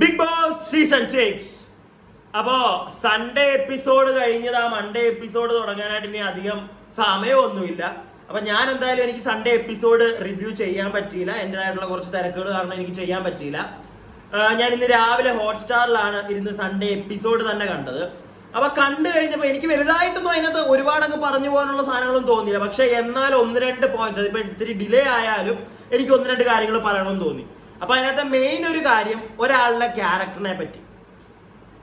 Big Boss season six അപ്പോ Sunday episode കഴിഞ്ഞത്. Monday episode തുടങ്ങാനായിട്ട് ഇനി അധികം സമയമൊന്നുമില്ല. അപ്പൊ ഞാൻ എന്തായാലും എനിക്ക് സൺഡേ എപ്പിസോഡ് റിവ്യൂ ചെയ്യാൻ പറ്റിയില്ല. എന്റേതായിട്ടുള്ള കുറച്ച് തിരക്കുകൾ കാരണം എനിക്ക് ചെയ്യാൻ പറ്റിയില്ല. ഞാൻ ഇന്ന് രാവിലെ ഹോട്ട്സ്റ്റാറിലാണ് ഇരുന്ന് സൺഡേ എപ്പിസോഡ് തന്നെ കണ്ടത്. അപ്പൊ കണ്ടു കഴിഞ്ഞപ്പോ എനിക്ക് വലുതായിട്ടൊന്നും അതിനകത്ത് ഒരുപാട് അങ്ങ് പറഞ്ഞു പോകാനുള്ള സാധനങ്ങളൊന്നും തോന്നിയില്ല. പക്ഷെ എന്നാൽ ഒന്ന് രണ്ട് പോയിന്റ്സ് അതിപ്പോ ഇത്തിരി ഡിലേ ആയാലും എനിക്ക് ഒന്ന് രണ്ട് കാര്യങ്ങൾ പറയണമെന്ന് തോന്നി. അപ്പൊ അതിനകത്ത് മെയിൻ ഒരു കാര്യം ഒരാളുടെ ക്യാരക്ടറിനെ പറ്റി.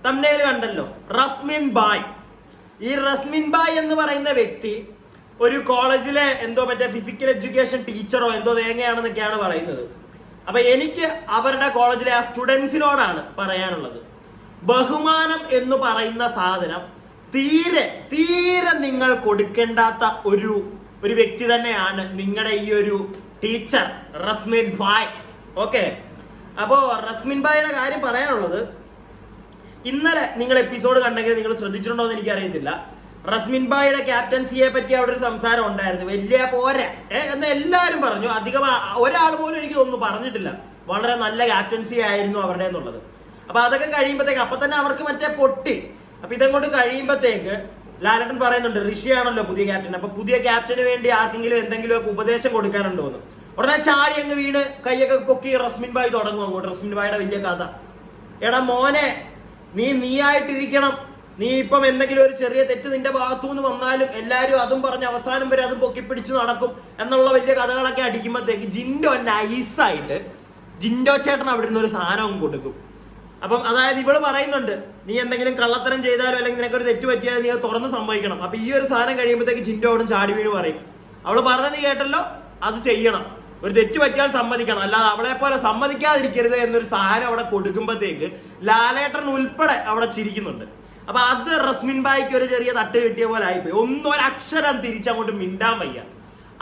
തമ്മിൽ കണ്ടല്ലോ. റസ്മിൻ ബായ്. ഈ റസ്മിൻ ബായ് എന്ന് പറയുന്ന വ്യക്തി ഒരു കോളേജിലെ എന്തോ മറ്റേ ഫിസിക്കൽ എഡ്യൂക്കേഷൻ ടീച്ചറോ എന്തോ തേങ്ങയാണെന്നൊക്കെയാണ് പറയുന്നത്. അപ്പൊ എനിക്ക് അവരുടെ കോളേജിലെ ആ സ്റ്റുഡൻസിനോടാണ് പറയാനുള്ളത്. ബഹുമാനം എന്ന് പറയുന്ന സാധനം തീരെ തീരെ നിങ്ങൾ കൊടുക്കേണ്ടാത്ത ഒരു ഒരു വ്യക്തി തന്നെയാണ് നിങ്ങളുടെ ഈ ഒരു ടീച്ചർ റസ്മിൻ ബായ്. ഓക്കെ. അപ്പോ റസ്മിൻ ബായുടെ കാര്യം പറയാനുള്ളത് ഇന്നലെ നിങ്ങൾ എപ്പിസോഡ് കണ്ടെങ്കിൽ നിങ്ങൾ ശ്രദ്ധിച്ചിട്ടുണ്ടോ എന്ന് എനിക്കറിയത്തില്ല. റസ്മിൻ ഭായിയുടെ ക്യാപ്റ്റൻസിയെ പറ്റി അവിടെ ഒരു സംസാരം ഉണ്ടായിരുന്നു. വലിയ പോരാ. ഏഹ് എന്ന് എല്ലാവരും പറഞ്ഞു. അധികം ഒരാൾ പോലും എനിക്ക് തോന്നുന്നു പറഞ്ഞിട്ടില്ല. വളരെ നല്ല ക്യാപ്റ്റൻസി ആയിരുന്നു അവരുടെ എന്നുള്ളത്. അപ്പൊ അതൊക്കെ കഴിയുമ്പോഴത്തേക്ക് അപ്പൊ തന്നെ അവർക്ക് മറ്റേ പൊട്ടി. അപ്പൊ ഇതങ്ങോട്ട് കഴിയുമ്പോഴത്തേക്ക് ലാലട്ടൻ പറയുന്നുണ്ട് ഋഷിയാണല്ലോ പുതിയ ക്യാപ്റ്റൻ. അപ്പൊ പുതിയ ക്യാപ്റ്റന് വേണ്ടി ആർക്കെങ്കിലും എന്തെങ്കിലും ഉപദേശം കൊടുക്കാനുണ്ടോ എന്ന് ഉടനെ ചാടി അങ്ങ് വീണ് കൈയൊക്കെ പൊക്കി റസ്മിൻ ബായ് തുടങ്ങും അങ്ങോട്ട്. റസ്മിൻ ബായുടെ വലിയ കഥ. എടാ മോനെ നീ നീയായിട്ടിരിക്കണം. നീ ഇപ്പം എന്തെങ്കിലും ഒരു ചെറിയ തെറ്റ് നിന്റെ ഭാഗത്തു നിന്ന് വന്നാലും എല്ലാരും അതും പറഞ്ഞ് അവസാനം വരെ അതും പൊക്കി പൊക്കിപ്പിടിച്ച് നടക്കും എന്നുള്ള വലിയ കഥകളൊക്കെ അടിക്കുമ്പോഴത്തേക്ക് ജിൻഡോ നൈസായിട്ട് ജിൻഡോ ചേട്ടൻ അവിടെ നിന്ന് ഒരു സാധനവും കൊടുക്കും. അപ്പം അതായത് ഇവൾ പറയുന്നുണ്ട് നീ എന്തെങ്കിലും കള്ളത്തരം ചെയ്താലോ അല്ലെങ്കിൽ നിനക്ക് ഒരു തെറ്റ് പറ്റിയാൽ നീ അത് തുറന്ന് സമ്മതിക്കണം. അപ്പൊ ഈ ഒരു സാധനം കഴിയുമ്പോഴത്തേക്ക് ജിൻഡോ അവിടെ ചാടി വീണ് പറയും. അവൾ പറഞ്ഞത് കേട്ടല്ലോ അത് ചെയ്യണം. ഒരു തെറ്റ് പറ്റിയാൽ സമ്മതിക്കണം. അല്ലാതെ അവളെ പോലെ സമ്മതിക്കാതിരിക്കരുത് എന്നൊരു സാധനം അവിടെ കൊടുക്കുമ്പോഴത്തേക്ക് ലാലേട്ടൻ ഉൾപ്പെടെ അവിടെ ചിരിക്കുന്നുണ്ട്. അപ്പൊ അത് റസ്മിൻ ബായിക്ക് ഒരു ചെറിയ തട്ട് കിട്ടിയ പോലെ ആയിപ്പോയി. ഒന്നും ഒരക്ഷരം തിരിച്ചങ്ങോട്ട് മിണ്ടാൻ വയ്യ.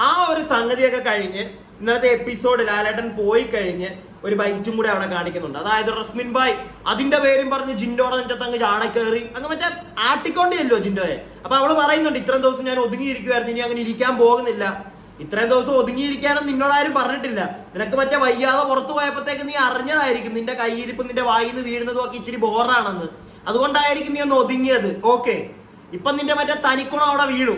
ആ ഒരു സംഗതിയൊക്കെ കഴിഞ്ഞ് ഇന്നത്തെ എപ്പിസോഡ് ലാലേട്ടൻ പോയി കഴിഞ്ഞ് ഒരു ബൈറ്റും കൂടെ അവിടെ കാണിക്കുന്നുണ്ട്. അതായത് റസ്മിൻ ബായ് അതിന്റെ പേരും പറഞ്ഞ് ജിൻഡോടെ നെഞ്ചത്ത് അങ്ങ് കയറി അങ്ങ് മറ്റേ ആട്ടിക്കൊണ്ടേയല്ലോ ജിൻഡോയെ. അപ്പൊ അവൾ പറയുന്നുണ്ട് ഇത്രയും ദിവസം ഞാൻ ഒതുങ്ങിയിരിക്കുമായിരുന്നു ഇനി അങ്ങനെ ഇരിക്കാൻ പോകുന്നില്ല. ഇത്രയും ദിവസം ഒതുങ്ങിയിരിക്കാനും നിന്നോട് ആരും പറഞ്ഞിട്ടില്ല. നിനക്ക് മറ്റേ വയ്യാതെ പുറത്തു പോയപ്പോഴത്തേക്ക് നീ അറിഞ്ഞതായിരിക്കും നിന്റെ കയ്യിരിപ്പ് നിന്റെ വായിന്ന് വീഴുന്നതും ഒക്കെ ഇച്ചിരി ബോറാണെന്ന്. അതുകൊണ്ടായിരിക്കും നീ ഒന്ന് ഒതുങ്ങിയത്. ഓക്കെ. ഇപ്പൊ നിന്റെ മറ്റേ തനിക്കുണം അവിടെ വീണു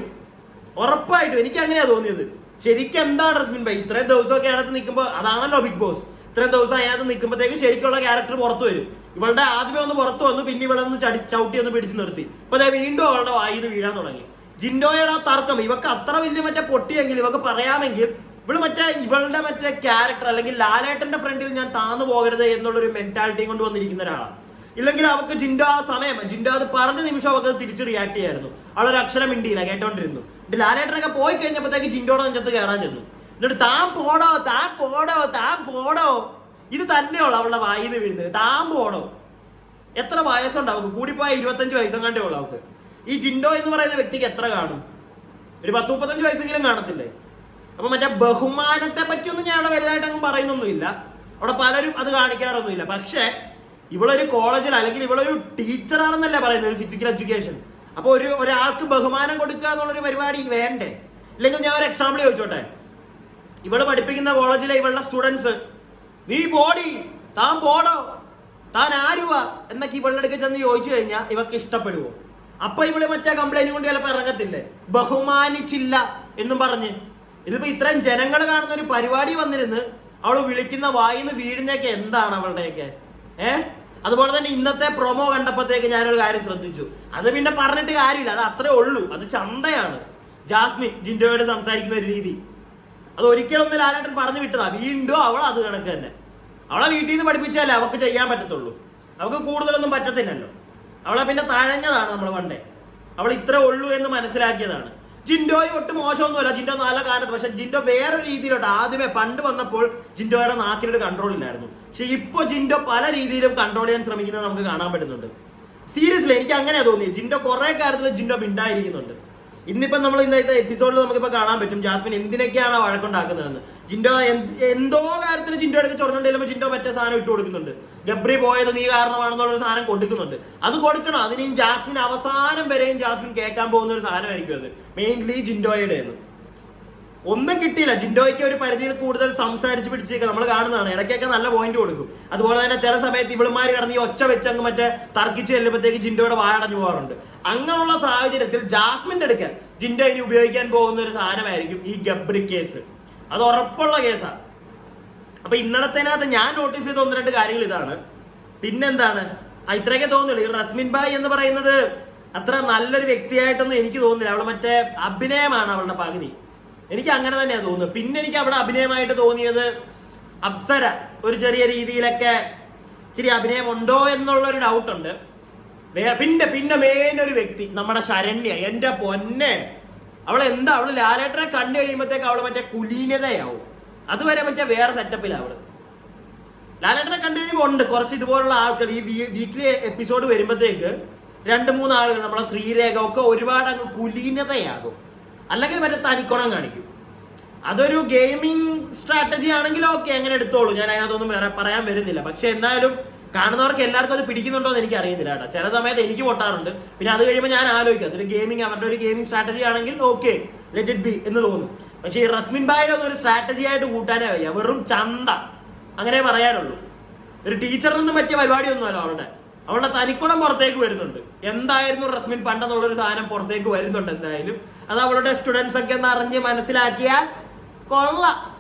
ഉറപ്പായിട്ടും എനിക്ക് അങ്ങനെയാ തോന്നിയത്. ശരിക്കും എന്താണ് റസ്മിൻ ഭായി? ഇത്രയും ദിവസമൊക്കെ അതിനകത്ത് നിൽക്കുമ്പോൾ അതാണല്ലോ ബിഗ് ബോസ്. ഇത്രയും ദിവസം അതിനകത്ത് നിൽക്കുമ്പോഴത്തേക്ക് ശരിക്കുള്ള ക്യാരക്ടർ പുറത്തു വരും. ഇവളുടെ ആദ്യമേ ഒന്ന് പുറത്തു വന്നു പിന്നെ ഇവളൊന്ന് ചടി ചവിട്ടി ഒന്ന് പിടിച്ചു നിർത്തി. ഇപ്പൊ വീണ്ടും അവളുടെ വായിന്ന് വീഴാൻ തുടങ്ങി. ജിൻഡോയുടെ ആ തർക്കം ഇവക്ക് അത്ര വലിയ മറ്റേ പൊട്ടിയെങ്കിൽ ഇവക്ക് പറയാമെങ്കിൽ ഇവൾ മറ്റേ ഇവളുടെ മറ്റേ ക്യാരക്ടർ അല്ലെങ്കിൽ ലാലേട്ടന്റെ ഫ്രണ്ടിൽ ഞാൻ താന്നു പോകരുത് എന്നുള്ളൊരു മെന്റാലിറ്റിയും കൊണ്ട് വന്നിരിക്കുന്ന ഒരാളാണ്. ഇല്ലെങ്കിൽ അവക്ക് ജിൻഡോ ആ സമയം ജിൻഡോ അത് പറഞ്ഞ നിമിഷം അവർക്ക് തിരിച്ച് റിയാക്ട് ചെയ്യായിരുന്നു. അവളൊരു അക്ഷരം മിണ്ടിയില്ല കേട്ടോണ്ടിരുന്നു. എന്നിട്ട് ലാലേട്ടനൊക്കെ പോയി കഴിഞ്ഞപ്പോഴത്തേക്ക് ജിൻഡോടെ നെഞ്ചത്ത് കയറാൻ ചെന്നു. എന്നിട്ട് താൻ പോടോ താൻ പോടോ താൻ പോടോ. ഇത് തന്നെയുള്ളു അവളുടെ വായിന്ന് വീഴുന്നത്. താൻ പോടോ. എത്ര വയസ്സുണ്ട് അവൾക്ക്? കൂടിപ്പോയ ഇരുപത്തഞ്ച് വയസ്സെങ്ങാണ്ടേ ഉള്ളു അവൾക്ക്. ഈ ജിൻഡോ എന്ന് പറയുന്ന വ്യക്തിക്ക് എത്ര കാണും? ഒരു പത്ത് മുപ്പത്തഞ്ച് വയസ്സെങ്കിലും കാണത്തില്ലേ? അപ്പൊ മറ്റേ ബഹുമാനത്തെ പറ്റിയൊന്നും ഞാൻ അവിടെ വലുതായിട്ട് അങ്ങ് പറയുന്നൊന്നുമില്ല. അവിടെ പലരും അത് കാണിക്കാറൊന്നുമില്ല. പക്ഷേ ഇവളൊരു കോളേജിൽ അല്ലെങ്കിൽ ഇവളൊരു ടീച്ചറാണെന്നല്ല പറയുന്നത് ഒരു ഫിസിക്കൽ എഡ്യൂക്കേഷൻ അപ്പൊ ഒരു ഒരാൾക്ക് ബഹുമാനം കൊടുക്കുക എന്നുള്ളൊരു പരിപാടി വേണ്ടേ? ഇല്ലെങ്കിൽ ഞാൻ ഒരു എക്സാമ്പിൾ ചോദിച്ചോട്ടെ? ഇവൾ പഠിപ്പിക്കുന്ന കോളേജിലെ ഇവളുടെ സ്റ്റുഡൻസ് നീ പോടി താൻ പോടോ താൻ ആരുവാ? എന്നൊക്കെ ഇവളുടെ അടുക്ക ചെന്ന് ചോദിച്ചു കഴിഞ്ഞാൽ ഇവക്ക് ഇഷ്ടപ്പെടുവോ? അപ്പൊ ഇവൾ മറ്റേ കംപ്ലൈന്റ് കൊണ്ട് ചിലപ്പോ ഇറങ്ങത്തില്ലേ? ബഹുമാനിച്ചില്ല എന്നും പറഞ്ഞ്. ഇതിപ്പോ ഇത്രയും ജനങ്ങൾ കാണുന്ന ഒരു പരിപാടി വന്നിരുന്ന് അവൾ വിളിക്കുന്ന വായിന്ന് വീടിനൊക്കെ എന്താണ് അവളുടെയൊക്കെ? ഏഹ് അതുപോലെ തന്നെ ഇന്നത്തെ പ്രൊമോ കണ്ടപ്പോഴത്തേക്ക് ഞാനൊരു കാര്യം ശ്രദ്ധിച്ചു. അത് പിന്നെ പറഞ്ഞിട്ട് കാര്യമില്ല. അത് അത്രേ ഉള്ളൂ. അത് ചന്തയാണ്. ജാസ്മിൻ ജിൻഡോയോട് സംസാരിക്കുന്ന ഒരു രീതി. അത് ഒരിക്കലൊന്നും ലാലേട്ടൻ പറഞ്ഞു വിട്ടതാ. വീണ്ടും അവൾ അത് കണക്ക് തന്നെ. അവളെ വീട്ടിൽ നിന്ന് പഠിപ്പിച്ചാലേ അവൾക്ക് ചെയ്യാൻ പറ്റത്തുള്ളൂ. അവൾക്ക് കൂടുതലൊന്നും പറ്റത്തില്ലല്ലോ. അവളെ പിന്നെ തഴഞ്ഞതാണ് നമ്മൾ പണ്ടേ. അവൾ ഇത്ര ഉള്ളൂ എന്ന് മനസ്സിലാക്കിയതാണ്. ജിൻഡോയ് ഒട്ടും മോശമൊന്നുമല്ല. ജിൻഡോ നല്ല കാലത്ത് പക്ഷെ ജിൻഡോ വേറെ രീതിയിലോട്ട് ആദ്യമേ പണ്ട് വന്നപ്പോൾ ജിൻഡോയുടെ നാക്കിലൊരു കൺട്രോൾ ഇല്ലായിരുന്നു. പക്ഷെ ഇപ്പൊ ജിൻഡോ പല രീതിയിലും കൺട്രോൾ ചെയ്യാൻ ശ്രമിക്കുന്നത് നമുക്ക് കാണാൻ പറ്റുന്നുണ്ട്. സീരിയസ്ലി എനിക്ക് അങ്ങനെയാ തോന്നിയത്. ജിൻഡോ കുറെ കാര്യത്തിൽ ജിൻഡോ മിണ്ടായിരിക്കുന്നുണ്ട്. ഇന്നിപ്പം നമ്മൾ ഇന്നത്തെ എപ്പിസോഡിൽ നമുക്കിപ്പോൾ കാണാൻ പറ്റും. ജാസ്മിൻ എന്തിനൊക്കെയാണ് വഴക്കുണ്ടാക്കുന്നതെന്ന്. ജിൻഡോ എന്തോ കാര്യത്തിന് ജിൻഡോ എടുത്ത് ചൊറഞ്ഞുണ്ടെങ്കിലും ജിൻഡോ മറ്റേ സാധനം ഇട്ട് കൊടുക്കുന്നുണ്ട്. ഗബ്രി പോയത് നീ കാരണമാണെന്നുള്ള ഒരു സാധനം കൊടുക്കുന്നുണ്ട്. അത് കൊടുക്കണം. അതിനും ജാസ്മിൻ അവസാനം വരെയും ജാസ്മിൻ കേൾക്കാൻ പോകുന്ന ഒരു സാധനമായിരിക്കും അത്. മെയിൻലി ജിൻഡോയുടെ എന്ന് ഒന്നും കിട്ടിയില്ല. ജിൻഡോയ്ക്ക് ഒരു പരിധിയിൽ കൂടുതൽ സംസാരിച്ച് പിടിച്ചേക്ക് നമ്മൾ കാണുന്നതാണ്. ഇടയ്ക്കൊക്കെ നല്ല പോയിന്റ് കൊടുക്കും. അതുപോലെ തന്നെ ചില സമയത്ത് ഇവിളുമാർ കിടന്ന് ഈ ഒച്ച വെച്ച് അങ്ങ് മറ്റേ തർക്കിച്ച് ചെല്ലുമ്പോഴത്തേക്ക് ജിൻഡോയുടെ വായടഞ്ഞു പോകാറുണ്ട്. അങ്ങനെയുള്ള സാഹചര്യത്തിൽ ജാസ്മിന്റെ എടുക്കാൻ ജിൻഡോ ഇനി ഉപയോഗിക്കാൻ പോകുന്ന ഒരു സാധനമായിരിക്കും ഈ ഗബ്രി കേസ്. അത് ഉറപ്പുള്ള കേസാണ് അപ്പൊ ഇന്നലത്തേനകത്ത് ഞാൻ നോട്ടീസ് ചെയ്ത ഒന്ന് രണ്ട് കാര്യങ്ങൾ ഇതാണ്. പിന്നെന്താണ്? ആ ഇത്രയൊക്കെ തോന്നുള്ളൂ ഈ റസ്മിൻ ബായ് എന്ന് പറയുന്നത് അത്ര നല്ലൊരു വ്യക്തിയായിട്ടൊന്നും എനിക്ക് തോന്നുന്നില്ല. അവൾ മറ്റേ അഭിനയമാണ് അവളുടെ പകുതി. എനിക്ക് അങ്ങനെ തന്നെയാണ് തോന്നുന്നത്. പിന്നെ എനിക്ക് അവിടെ അഭിനയമായിട്ട് തോന്നിയത് അപ്സര. ഒരു ചെറിയ രീതിയിലൊക്കെ ഇച്ചിരി അഭിനയം ഉണ്ടോ എന്നുള്ള ഒരു ഡൗട്ട് ഉണ്ട്. വേ- പിന്നെ പിന്നെ മെയിൻ ഒരു വ്യക്തി നമ്മുടെ ശരണ്യ. എന്റെ പൊന്നെ. അവൾ എന്താ? അവൾ ലാലേട്ടനെ കണ്ടു കഴിയുമ്പോഴത്തേക്ക് അവൾ മറ്റേ കുലീനതയാവും. അതുവരെ മറ്റേ വേറെ സെറ്റപ്പിലാണ് അവൾ. ലാലേട്ടനെ കണ്ടു കഴിയുമ്പോൾ ഉണ്ട്. കുറച്ച് ഇതുപോലുള്ള ആൾക്കാർ ഈ വീക്ക്ലി എപ്പിസോഡ് വരുമ്പോഴത്തേക്ക് രണ്ട് മൂന്ന് ആളുകൾ നമ്മുടെ ശ്രീരേഖ ഒക്കെ ഒരുപാട് അങ്ങ് കുലീനതയാകും. അല്ലെങ്കിൽ മറ്റേ തനിക്കുണം കാണിക്കും. അതൊരു ഗെയിമിംഗ് സ്ട്രാറ്റജി ആണെങ്കിൽ ഓക്കെ അങ്ങനെ എടുത്തോളൂ. ഞാൻ അതിനകത്തൊന്നും വേറെ പറയാൻ വരുന്നില്ല. പക്ഷെ എന്തായാലും കാണുന്നവർക്ക് എല്ലാവർക്കും അത് പിടിക്കുന്നുണ്ടോ എന്ന് എനിക്ക് അറിയുന്നില്ല കേട്ടോ. ചില സമയത്ത് എനിക്ക് പൊട്ടാറുണ്ട്. പിന്നെ അത് കഴിയുമ്പോൾ ഞാൻ ആലോചിക്കും. അതൊരു ഗെയിമിംഗ് അവരുടെ ഒരു ഗെയിമിംഗ് സ്ട്രാറ്റജി ആണെങ്കിൽ ഓക്കെ ലെറ്റ് ഇറ്റ് ബി എന്ന് തോന്നും. പക്ഷേ ഈ റസ്മിൻ ബായുടെ ഒന്നും ഒരു സ്ട്രാറ്റജി ആയിട്ട് കൂട്ടാനേ വയ്യ. വെറും ചന്ത. അങ്ങനെ പറയാനുള്ളൂ. ഒരു ടീച്ചറിനൊന്നും പറ്റിയ പരിപാടിയൊന്നുമല്ല അവളുടെ. അവളുടെ തനിക്കുണം പുറത്തേക്ക് വരുന്നുണ്ട്. എന്തായിരുന്നു റസ്മിൻ പണ്ടെന്നുള്ളൊരു സാധനം പുറത്തേക്ക് വരുന്നുണ്ട് എന്തായാലും. അത് അവളുടെ സ്റ്റുഡൻസ് ഒക്കെ ഒന്ന് അറിഞ്ഞ് മനസ്സിലാക്കിയാൽ കൊള്ളാം.